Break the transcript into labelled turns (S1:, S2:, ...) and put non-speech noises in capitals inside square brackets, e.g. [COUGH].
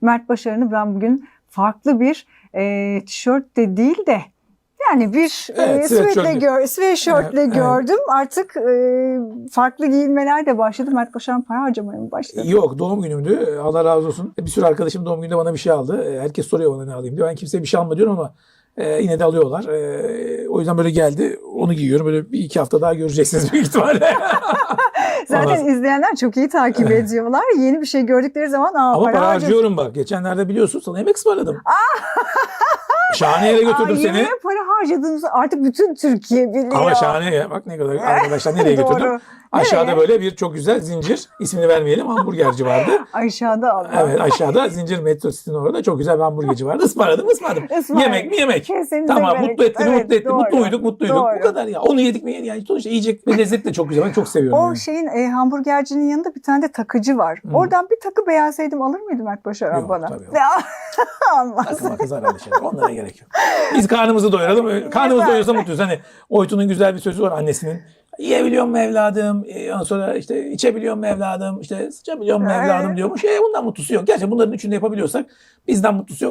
S1: Mert Başaran'ı ben bugün farklı bir e, tişört de değil de yani bir
S2: Evet,
S1: e, sweatle gör, sweatshirtle
S2: Evet, evet.
S1: gördüm. Artık e, farklı giyinmeler de başladı. Mert Başaran para harcamaya mı başladı?
S2: Yok doğum günümdü. Allah razı olsun. Bir sürü arkadaşım doğum gününde bana bir şey aldı. E, Herkes soruyor bana ne alayım diyor. Ben kimseye bir şey alma diyorum ama e, yine de alıyorlar. E, o yüzden böyle geldi. Onu giyiyorum. Böyle bir iki hafta daha göreceksiniz büyük ihtimalle. [LAUGHS] [LAUGHS]
S1: Zaten
S2: Ondan-
S1: izleyenler çok iyi takip ediyorlar. Yeni bir şey gördükleri zaman aa,
S2: ama
S1: para,
S2: para harcıyorum bak. Geçenlerde biliyorsun sana yemek ısmarladım. [LAUGHS] Şahane yere götürdüm
S1: Aa,
S2: seni.
S1: para harcadığımızı artık bütün Türkiye biliyor.
S2: Ama şahane ya. Bak ne kadar [LAUGHS] arkadaşlar nereye götürdüm. Aşağıda böyle bir çok güzel zincir. ismini vermeyelim hamburgerci vardı. [LAUGHS]
S1: Aşağıda Allah.
S2: Evet aşağıda zincir metro sitinin orada çok güzel bir hamburgerci vardı. Ismarladım ısmarladım.
S1: Ismarladım.
S2: Yemek mi yemek.
S1: Kesenize
S2: Tamam
S1: bereket.
S2: mutlu etti mi
S1: Evet,
S2: mutlu etti.
S1: doğru.
S2: Mutlu uyduk mutlu uyduk.
S1: Doğru.
S2: Bu kadar ya. Onu yedik mi yani sonuçta yiyecek ve lezzet de çok güzel. Ben çok seviyorum.
S1: O
S2: yani.
S1: şeyin e, hamburgercinin yanında bir tane de takıcı var.
S2: Hı.
S1: Oradan bir takı beğenseydim alır mıydı Mert Başaran
S2: Yok,
S1: bana?
S2: tabii yok. Aklıma kızar öyle şeyler. Onlara gerek yok. Biz karnımızı doyuralım. Karnımız doyuyorsa mutluyuz. Hani Oytun'un güzel bir sözü var annesinin. Yiyebiliyor mu evladım? Ee, Ondan sonra işte içebiliyor mu evladım? İşte sıçabiliyor mu evladım diyormuş. E bundan mutlusu yok. Gerçi bunların üçünü yapabiliyorsak bizden mutlusu yok.